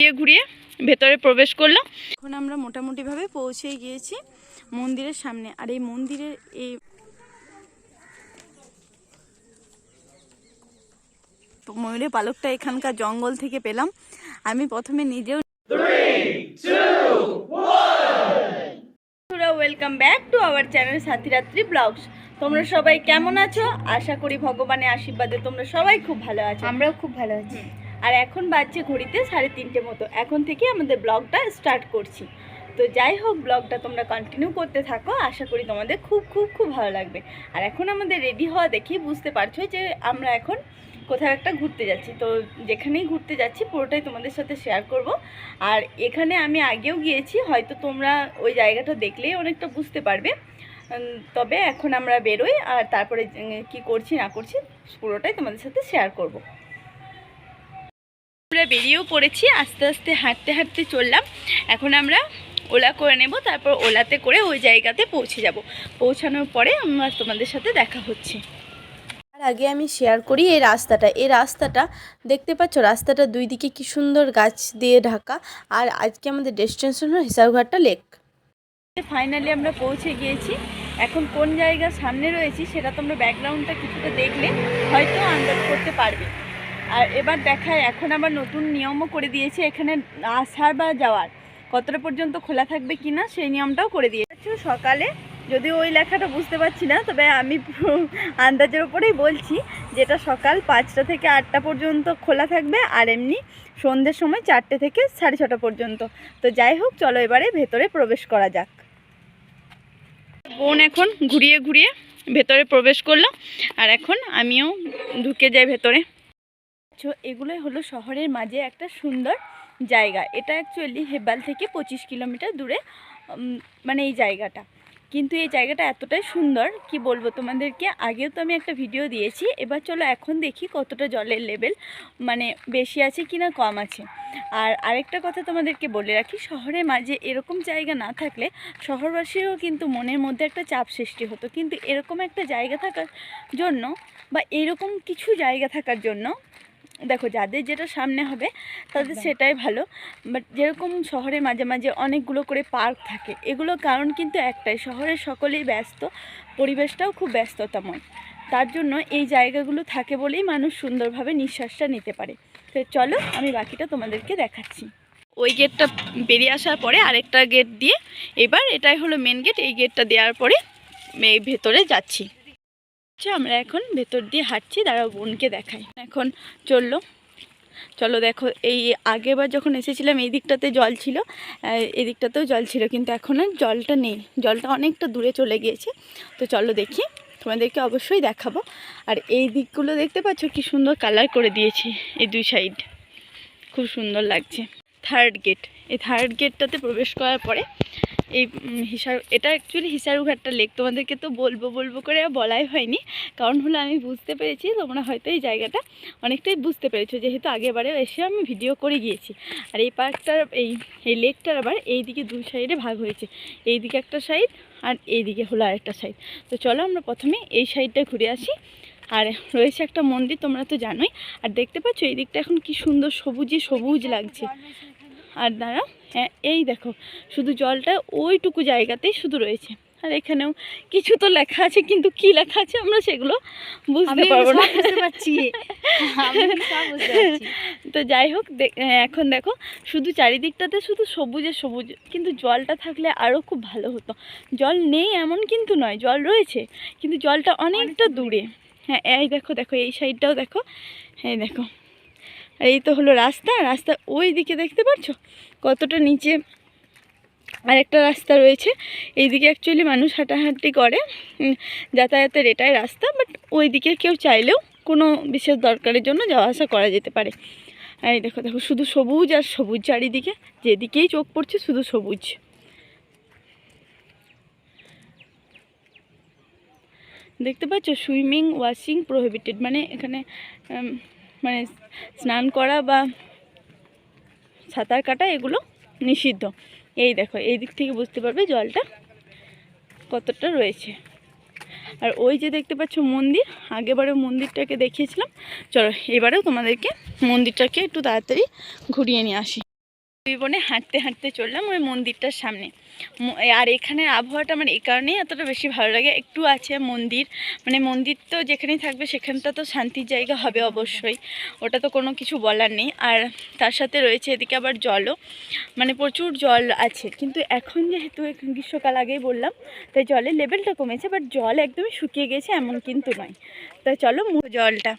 ঘুরিয়ে ঘুরিয়ে ভেতরে প্রবেশ করলাম। এখন আমরা মোটামুটিভাবে পৌঁছে গিয়েছি মন্দিরের সামনে। আর এই মন্দিরের এই ময়ূরের পালকটা এখানকার জঙ্গল থেকে পেলাম। আমি প্রথমে নিজেও welcome back to our channel সাথীরাত্রি blogs তোমরা সবাই কেমন আছো? আশা করি ভগবানের আশীর্বাদে তোমরা সবাই খুব ভালো আছো। আমরাও খুব ভালো আছি। আর এখন বাজছে ঘড়িতে সাড়ে তিনটে মতো। এখন থেকে আমাদের ব্লগটা স্টার্ট করছি। তো যাই হোক, ব্লগটা তোমরা কন্টিনিউ করতে থাকো। আশা করি তোমাদের খুব খুব খুব ভালো লাগবে। আর এখন আমাদের রেডি হওয়া দেখেই বুঝতে পারছ যে আমরা এখন কোথাও একটা ঘুরতে যাচ্ছি। তো যেখানেই ঘুরতে যাচ্ছি, পুরোটাই তোমাদের সাথে শেয়ার করব। আর এখানে আমি আগেও গিয়েছি, হয়তো তোমরা ওই জায়গাটা দেখলেই অনেকটা বুঝতে পারবে। তবে এখন আমরা বেরোই, আর তারপরে কি করছি না করছি, পুরোটাই তোমাদের সাথে শেয়ার করব। আমরা বেরিয়েও পড়েছি আস্তে আস্তে হাঁটতে হাঁটতে চললাম। এখন আমরা ওলা করে নেব তারপর ওলাতে করে ওই জায়গাতে পৌঁছে যাব। পৌঁছানোর পরে আমার তোমাদের সাথে দেখা হচ্ছে। আর আগে আমি শেয়ার করি এই রাস্তাটা। এই রাস্তাটা দেখতে পাচ্ছ রাস্তাটা দুই দিকে কি সুন্দর গাছ দিয়ে ঢাকা। আর আজকে আমাদের ডেস্টিনেশন হলো হিসাবঘাটটা লেক ফাইনালি আমরা পৌঁছে গিয়েছি। এখন কোন জায়গার সামনে রয়েছি সেটা তোমরা ব্যাকগ্রাউন্ডটা কিছুটা দেখলে হয়তো আন্দাজ করতে পারবে। আর এবার দেখায়, এখন আবার নতুন নিয়মও করে দিয়েছে এখানে আসার বা যাওয়ার। কতটা পর্যন্ত খোলা থাকবে কিনা সেই নিয়মটাও করে দিয়েছে সকালে। যদিও ওই লেখাটা বুঝতে পারছি না, তবে আমি আন্দাজের ওপরেই বলছি যেটা সকাল পাঁচটা থেকে আটটা পর্যন্ত খোলা থাকবে, আর এমনি সন্ধ্যের সময় চারটে থেকে সাড়ে ছটা পর্যন্ত। তো যাই হোক, চলো এবারে ভেতরে প্রবেশ করা যাক। বোন এখন ঘুরিয়ে ঘুরিয়ে ভেতরে প্রবেশ করল, আর এখন আমিও ঢুকে যাই ভেতরে। তো এগুলোই হলো শহরের মাঝে একটা সুন্দর জায়গা। এটা অ্যাকচুয়ালি হেব্বাল থেকে পঁচিশ কিলোমিটার দূরে মানে এই জায়গাটা। কিন্তু এই জায়গাটা এতটাই সুন্দর, কি বলব তোমাদেরকে, আগেও তো আমি একটা ভিডিও দিয়েছি। এবার চলো এখন দেখি কতটা জলের লেভেল মানে বেশি আছে কি না কম আছে। আর আরেকটা কথা তোমাদেরকে বলে রাখি শহরে মাঝে এরকম জায়গা না থাকলে শহরবাসীরও কিন্তু মনের মধ্যে একটা চাপ সৃষ্টি হতো। কিন্তু এরকম একটা জায়গা থাকার জন্য বা এরকম কিছু জায়গা থাকার জন্য দেখো যাদের যেটা সামনে হবে তাদের সেটাই ভালো। বাট যেরকম শহরে মাঝে মাঝে অনেকগুলো করে পার্ক থাকে এগুলোর কারণ কিন্তু একটাই শহরে সকলেই ব্যস্ত পরিবেশটাও খুব ব্যস্ততাময়। তার জন্য এই জায়গাগুলো থাকে বলেই মানুষ সুন্দরভাবে নিঃশ্বাসটা নিতে পারে। তো চলো আমি বাকিটা তোমাদেরকে দেখাচ্ছি। ওই গেটটা বেরিয়ে আসার পরে আরেকটা গেট দিয়ে এবার এটাই হলো মেন গেট এই গেটটা দেওয়ার পরে এই ভেতরে যাচ্ছি। আমরা এখন ভেতর দিয়ে হাঁটছি দাঁড়াও বোনকে দেখাই। এখন চলল। চলো দেখো এই আগেবার যখন এসেছিলাম এই দিকটাতে জল ছিল। আহ, এই দিকটাতেও জল ছিল কিন্তু এখন আর জলটা নেই। জলটা অনেকটা দূরে চলে গিয়েছে। তো চলো দেখি তোমাদেরকে অবশ্যই দেখাবো। আর এই দিকগুলো দেখতে পাচ্ছ কি সুন্দর কালার করে দিয়েছে এই দুই সাইড। খুব সুন্দর লাগছে। Third gate. এই থার্ড গেটটাতে প্রবেশ করার পরে এই হিসার, এটা অ্যাকচুয়ালি হিসারুঘাটটা লেক তোমাদেরকে তো বলব বলব করে বলাই হয়নি। কারণ হলো আমি বুঝতে পেরেছি, তোমরা হয়তো এই জায়গাটা অনেকটাই বুঝতে পেরেছ, যেহেতু আগেবারেও এসে আমি ভিডিও করে গিয়েছি। আর এই পার্কটার, এই এই লেকটার আবার এই দিকে দুই সাইডে ভাগ হয়েছে। এই দিকে একটা সাইড আর এই দিকে হলো আরেকটা সাইড তো চলো আমরা প্রথমে এই সাইডটা ঘুরে আসি। আর রয়েছে একটা মন্দির, তোমরা তো জানোই। আর দেখতে পাচ্ছ, এই দিকটা এখন কি সুন্দর সবুজে সবুজ লাগছে। আর দাঁড়াও হ্যাঁ এই দেখো শুধু জলটা ওইটুকু জায়গাতেই শুধু রয়েছে। আর এখানেও কিছু তো লেখা আছে কিন্তু কি লেখা আছে আমরা সেগুলো বুঝতে পারব না। বুঝতে পারছি। আমি বুঝতে তো যাই হোক দে- এখন দেখো শুধু চারিদিকটাতে শুধু সবুজে সবুজ কিন্তু জলটা থাকলে আরও খুব ভালো হতো। জল নেই এমন কিন্তু নয় জল রয়েছে কিন্তু জলটা অনেকটা দূরে। হ্যাঁ এই দেখো দেখো এই সাইডটাও দেখো এই দেখো। আর এই তো হলো রাস্তা রাস্তা ওই দিকে দেখতে পাচ্ছো কতটা নিচে আরেকটা রাস্তা রয়েছে। এইদিকে অ্যাকচুয়ালি মানুষ হাঁটাহাঁটি করে যাতায়াতের এটাই রাস্তা বাট ওই দিকে কেউ চাইলেও কোনো বিশেষ দরকারের জন্য যাওয়া আসা করা যেতে পারে। আর এই দেখো দেখো, শুধু সবুজ আর সবুজ চারিদিকে, যেদিকেই চোখ পড়ছে শুধু সবুজ। দেখতে পাচ্ছ? সুইমিং, ওয়াশিং, প্রহিবিটেড মানে এখানে মানে স্নান করা বা সাঁতার কাটা এগুলো নিষিদ্ধ। এই দেখো, এই দিক থেকে বুঝতে পারবে জলটা কতটা রয়েছে। আর ওই যে দেখতে পাচ্ছ মন্দির আগেবারে মন্দিরটাকে দেখিয়েছিলাম। চলো, এবারেও তোমাদেরকে মন্দিরটাকে একটু তাড়াতাড়ি ঘুরিয়ে নিয়ে আসি। দুই বোনে হাঁটতে হাঁটতে চললাম ওই মন্দিরটার সামনে। আর এখানের আবহাওয়াটা আমার এই কারণেই এতটা বেশি ভালো লাগে। একটু আছে মন্দির মানে মন্দির তো যেখানেই থাকবে সেখানটা তো শান্তির জায়গা হবে অবশ্যই, ওটা তো কোনো কিছু বলার নেই। আর তার সাথে রয়েছে এদিকে আবার জলও মানে প্রচুর জল আছে। কিন্তু এখন যেহেতু এখন গ্রীষ্মকাল আগেই বললাম, তাই জলের লেভেলটা কমেছে বাট জল একদমই শুকিয়ে গেছে এমন কিন্তু নয়। তাই চলো জলটা।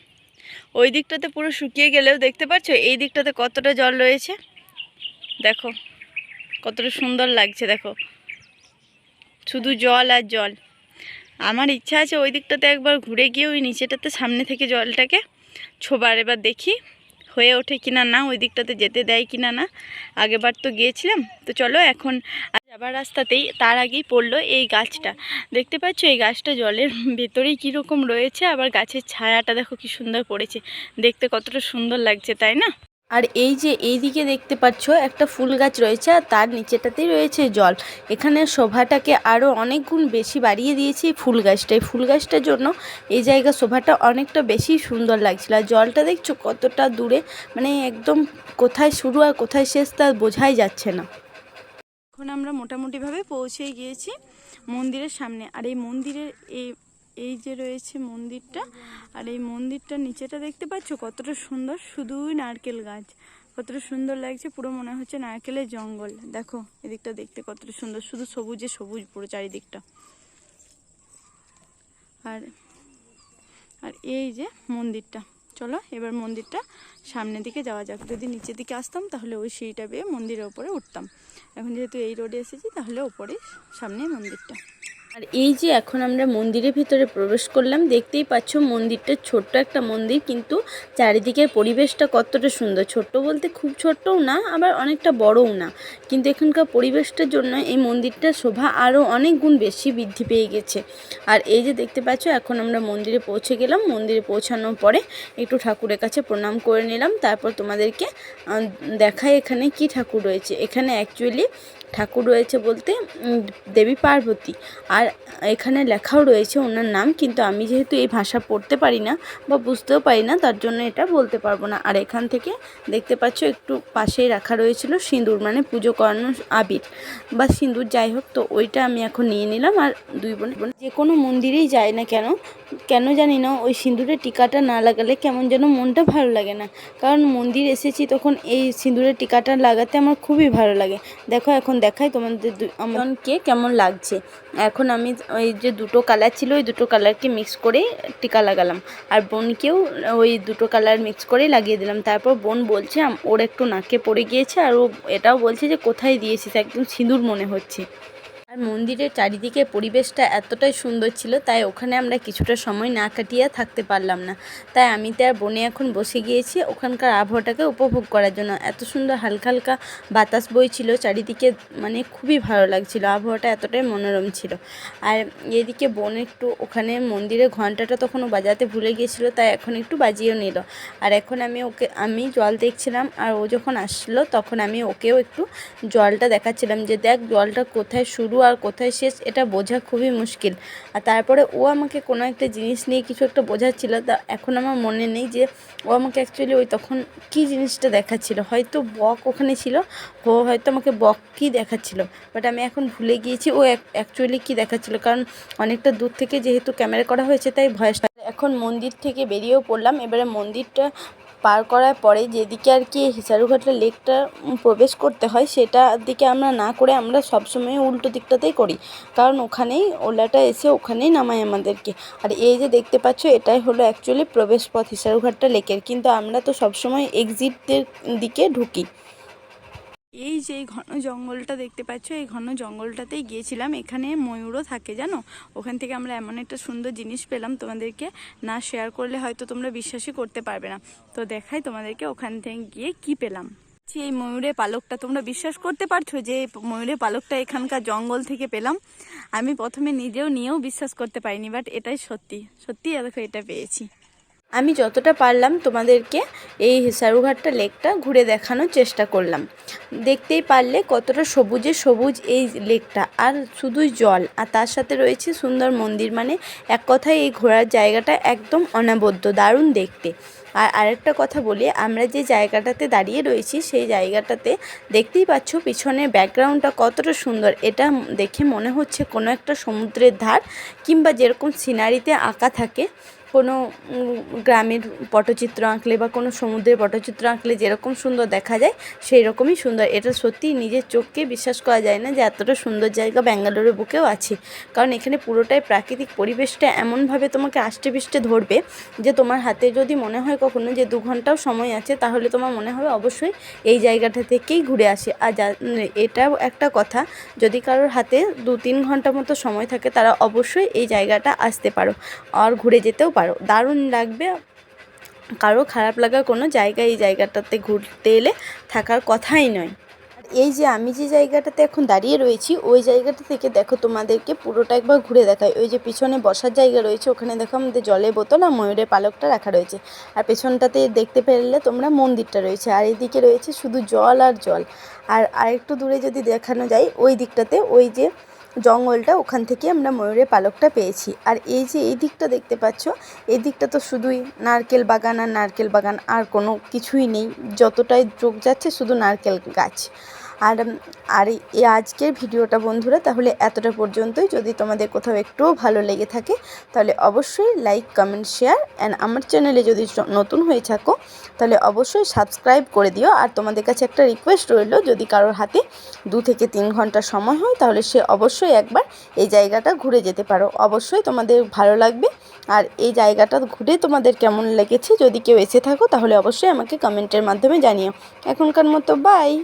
ওই দিকটাতে পুরো শুকিয়ে গেলেও দেখতে পাচ্ছ, এই দিকটাতে কতটা জল রয়েছে? দেখো, কতটা সুন্দর লাগছে, দেখো। শুধু জল আর জল। আমার ইচ্ছা আছে ওই দিকটাতে একবার ঘুরে গিয়ে ওই নিচেটাতে সামনে থেকে জলটাকে ছোবার। এবার দেখি হয়ে ওঠে কিনা না, ওই দিকটাতে যেতে দেয় কিনা না। আগেবার তো গিয়েছিলাম, তো চলো এখন যাবার রাস্তাতেই তার আগেই পড়ল এই গাছটা। দেখতে পাচ্ছ এই গাছটা জলের ভেতরেই কীরকম রয়েছে, আবার গাছের ছায়াটা দেখো কি সুন্দর পড়েছে। দেখতে কতটা সুন্দর লাগছে, তাই না? আর এই যে এই দিকে দেখতে পাচ্ছ, একটা ফুল গাছ রয়েছে আর তার নিচেটাতেই রয়েছে জল। এখানে শোভাটাকে আরও অনেক গুণ বেশি বাড়িয়ে দিয়েছি ফুল গাছটা। এই ফুল গাছটার জন্য এই জায়গা শোভাটা অনেকটা বেশি সুন্দর লাগছিল। আর জলটা দেখছ কতটা দূরে মানে একদম কোথায় শুরু আর কোথায় শেষ তা বোঝাই যাচ্ছে না। এখন আমরা মোটামুটিভাবে পৌঁছে গিয়েছি মন্দিরের সামনে। আর এই মন্দিরের এই এই যে রয়েছে মন্দিরটা, আর এই মন্দিরটার নিচেটা দেখতে পাচ্ছ? কতটা সুন্দর শুধুই নারকেল গাছ। কতটা সুন্দর লাগছে, পুরো মনে হচ্ছে নারকেলের জঙ্গল। দেখো, এদিকটা দেখতে কতটা সুন্দর, শুধু সবুজে সবুজ পুরো চারিদিকটা। আর আর এই যে মন্দিরটা। চলো, এবার মন্দিরটা সামনের দিকে যাওয়া যাক। যদি নিচের দিকে আসতাম, তাহলে ওই সিঁড়িটা বেয়ে মন্দিরের ওপরে উঠতাম। এখন যেহেতু এই রোডে এসেছি, তাহলে ওপরে সামনে মন্দিরটা। আর এই যে এখন আমরা মন্দিরের ভিতরে প্রবেশ করলাম, দেখতেই পাচ্ছ মন্দিরটা ছোট্ট একটা মন্দির, কিন্তু চারিদিকের পরিবেশটা কতটা সুন্দর। ছোট্ট বলতে খুব ছোট্টও না, আবার অনেকটা বড়ও না। কিন্তু এখানকার পরিবেশটার জন্য এই মন্দিরটার শোভা আরও অনেক গুণ বেশি বৃদ্ধি পেয়ে গেছে। আর এই যে দেখতে পাচ্ছ, এখন আমরা মন্দিরে পৌঁছে গেলাম। মন্দিরে পৌঁছানোর পরে একটু ঠাকুরের কাছে প্রণাম করে নিলাম। তারপর তোমাদেরকে দেখায় এখানে কি ঠাকুর রয়েছে। এখানে অ্যাকচুয়ালি ঠাকুর রয়েছে বলতে দেবী পার্বতী। আর এখানে লেখাও রয়েছে ওনার নাম, কিন্তু আমি যেহেতু এই ভাষা পড়তে পারি না বা বুঝতেও পারি না, তার জন্য এটা বলতে পারব না। আর এখান থেকে দেখতে পাচ্ছ একটু পাশেই রাখা রয়েছিল সিঁদুর মানে পুজো করানোর আবির বা সিঁদুর, যাই হোক। তো ওইটা আমি এখন নিয়ে নিলাম আর দুই বোন যে কোনো মন্দিরেই যাই না কেন কেন জানি না ওই সিঁদুরের টিকাটা না লাগালে কেমন যেন মনটা ভালো লাগে না। কারণ মন্দির এসেছি তখন এই সিঁদুরের টিকাটা লাগাতে আমার খুবই ভালো লাগে। দেখো এখন দেখাই তোমাদের আমাকে কেমন লাগছে? এখন আমি ওই যে দুটো কালার ছিল, ওই দুটো কালারকে মিক্স করে টিকা লাগালাম। আর বোনকেও ওই দুটো কালার মিক্স করে লাগিয়ে দিলাম। তারপর বোন বলছে ওর একটু নাকে পড়ে গিয়েছে, আর ও এটাও বলছে যে, কোথায় দিয়েছিস? একদম সিঁদুর মনে হচ্ছে। আর মন্দিরের চারিদিকে পরিবেশটা এতটাই সুন্দর ছিল, তাই ওখানে আমরা কিছুটা সময় না কাটিয়ে থাকতে পারলাম না। তাই আমি তার বনে এখন বসে গিয়েছি ওখানকার আবহাওয়াটাকে উপভোগ করার জন্য। এত সুন্দর হালকা হালকা বাতাস বইছিল, চারিদিকে মানে খুবই ভালো লাগছিল, আবহাওয়াটা এতটাই মনোরম ছিল। আর এদিকে বোন একটু, ওখানে মন্দিরের ঘন্টাটা তখন ও বাজাতে ভুলে গিয়েছিল, তাই এখন একটু বাজিয়েও নিল। আর এখন আমি ওকে, আমি জল দেখছিলাম, আর ও যখন আসলো তখন আমি ওকেও একটু জলটা দেখাচ্ছিলাম যে, দেখ জলটা কোথায় শুরু আর কোথায় শেষ, এটা বোঝা খুবই মুশকিল। আর তারপরে ও আমাকে কোনো একটা জিনিস নিয়ে কিছু একটা বোঝাচ্ছিল, তা এখন আমার মনে নেই যে ও আমাকে অ্যাকচুয়ালি ওই তখন কী জিনিসটা দেখাচ্ছিল। হয়তো বক ওখানে ছিল, ও হয়তো আমাকে বক কী দেখাচ্ছিল বাট আমি এখন ভুলে গিয়েছি ও অ্যাকচুয়ালি কী দেখাচ্ছিল, কারণ অনেকটা দূর থেকে যেহেতু ক্যামেরা করা হয়েছে, তাই ভয়েসটা এখন মন্দির থেকে বেরিয়েও পড়লাম, এবারে মন্দিরটা পার করার পরে যেদিকে আর কি হিসারুঘাটা লেকটা প্রবেশ করতে হয় সেটা দিকে আমরা না করে আমরা সবসময় উল্টো দিকটাতেই করি। কারণ ওখানেই ওলাটা এসে ওখানেই নামায় আমাদেরকে। আর এই যে দেখতে পাচ্ছ, এটাই হলো অ্যাকচুয়ালি প্রবেশ পথ হিসারুঘাটটা লেকের। কিন্তু আমরা তো সবসময় এক্সিটের দিকে ঢুকি। এই যে ঘন জঙ্গলটা দেখতে পাচ্ছ, এই ঘন জঙ্গলটাতেই গিয়েছিলাম। এখানে ময়ূরও থাকে, জানো? ওখান থেকে আমরা এমন একটা সুন্দর জিনিস পেলাম তোমাদেরকে না শেয়ার করলে হয়তো তোমরা বিশ্বাসই করতে পারবে না। তো দেখাই তোমাদেরকে ওখান থেকে গিয়ে কি পেলাম। এই ময়ূরের পালকটা তোমরা বিশ্বাস করতে পারছ যে ময়ূরের পালকটা এখানকার জঙ্গল থেকে পেলাম? আমি প্রথমে নিজেও নিয়েও বিশ্বাস করতে পারিনি বাট এটাই সত্যি। সত্যি দেখো, এটা পেয়েছি। আমি যতটা পারলাম তোমাদেরকে এই সারুঘাটটা লেকটা ঘুরে দেখানোর চেষ্টা করলাম। দেখতেই পারলে কতটা সবুজে সবুজ এই লেকটা, আর শুধুই জল। আর তার সাথে রয়েছে সুন্দর মন্দির মানে এক কথায় এই ঘোরার জায়গাটা একদম অনাবদ্ধ দারুণ দেখতে। আর আরেকটা কথা বলি, আমরা যে জায়গাটাতে দাঁড়িয়ে রয়েছি, সেই জায়গাটাতে দেখতেই পাচ্ছ পিছনের ব্যাকগ্রাউন্ডটা কতটা সুন্দর। এটা দেখে মনে হচ্ছে কোনো একটা সমুদ্রের ধার, কিংবা যেরকম সিনারিতে আঁকা থাকে কোনো গ্রামের পটচিত্র আঁকলে বা কোনো সমুদ্রের পটচিত্র আঁকলে যেরকম সুন্দর দেখা যায় সেই রকমই সুন্দর। এটা সত্যি নিজের চোখকে বিশ্বাস করা যায় না যে এতটা সুন্দর জায়গা ব্যাঙ্গালোরের বুকেও আছে। কারণ এখানে পুরোটাই প্রাকৃতিক পরিবেশটা এমনভাবে তোমাকে আষ্টে পিষ্টে ধরবে যে তোমার হাতে যদি মনে হয় কখনো যে দু ঘন্টাও সময় আছে, তাহলে তোমার মনে হবে অবশ্যই এই জায়গাটা থেকেই ঘুরে আসে। আর যা, এটাও একটা কথা, যদি কারোর হাতে দু তিন ঘণ্টা মতো সময় থাকে, তারা অবশ্যই এই জায়গাটা আসতে পারো। আর ঘুরে যেতেও পারো। দারুণ লাগবে। কারও খারাপ লাগার কোনো জায়গা এই জায়গাটাতে ঘুরতে এলে থাকার কথাই নয়। এই যে আমি যে জায়গাটাতে এখন দাঁড়িয়ে রয়েছি, ওই জায়গাটা থেকে দেখো তোমাদেরকে পুরোটা একবার ঘুরে দেখায় ওই যে পিছনে বসার জায়গা রয়েছে, ওখানে দেখো আমাদের জলের বোতল আর ময়ূরের পালকটা রাখা রয়েছে। আর পেছনটাতে দেখতে পেলে তোমরা মন্দিরটা রয়েছে। আর এইদিকে রয়েছে শুধু জল আর জল। আর আরেকটু দূরে যদি দেখানো যায়, ওই দিকটাতে ওই যে জঙ্গলটা, ওখান থেকে আমরা ময়ূরের পালকটা পেয়েছি। আর এই যে এই দিকটা দেখতে পাচ্ছ, এই দিকটা তো শুধুই নারকেল বাগান, আর নারকেল বাগান আর কোনো কিছুই নেই। যতটাই চোখ যাচ্ছে শুধু নারকেল গাছ। আর আর এই- আজকের ভিডিওটা বন্ধুরা তাহলে এতটা পর্যন্তই। যদি তোমাদের কোথাও একটুও ভালো লেগে থাকে, তাহলে অবশ্যই লাইক কমেন্ট শেয়ার অ্যান্ড আমার চ্যানেলে যদি নতুন হয়ে থাকো, তাহলে অবশ্যই সাবস্ক্রাইব করে দিও। আর তোমাদের কাছে একটা রিকোয়েস্ট রইল, যদি কারোর হাতে দু থেকে তিন ঘণ্টা সময় হয়, তাহলে সে অবশ্যই একবার এই জায়গাটা ঘুরে যেতে পারো। অবশ্যই তোমাদের ভালো লাগবে। আর এই জায়গাটা ঘুরে তোমাদের কেমন লেগেছে, যদি কেউ এসে থাকো, তাহলে অবশ্যই আমাকে কমেন্টের মাধ্যমে জানিও। এখনকার মতো বাই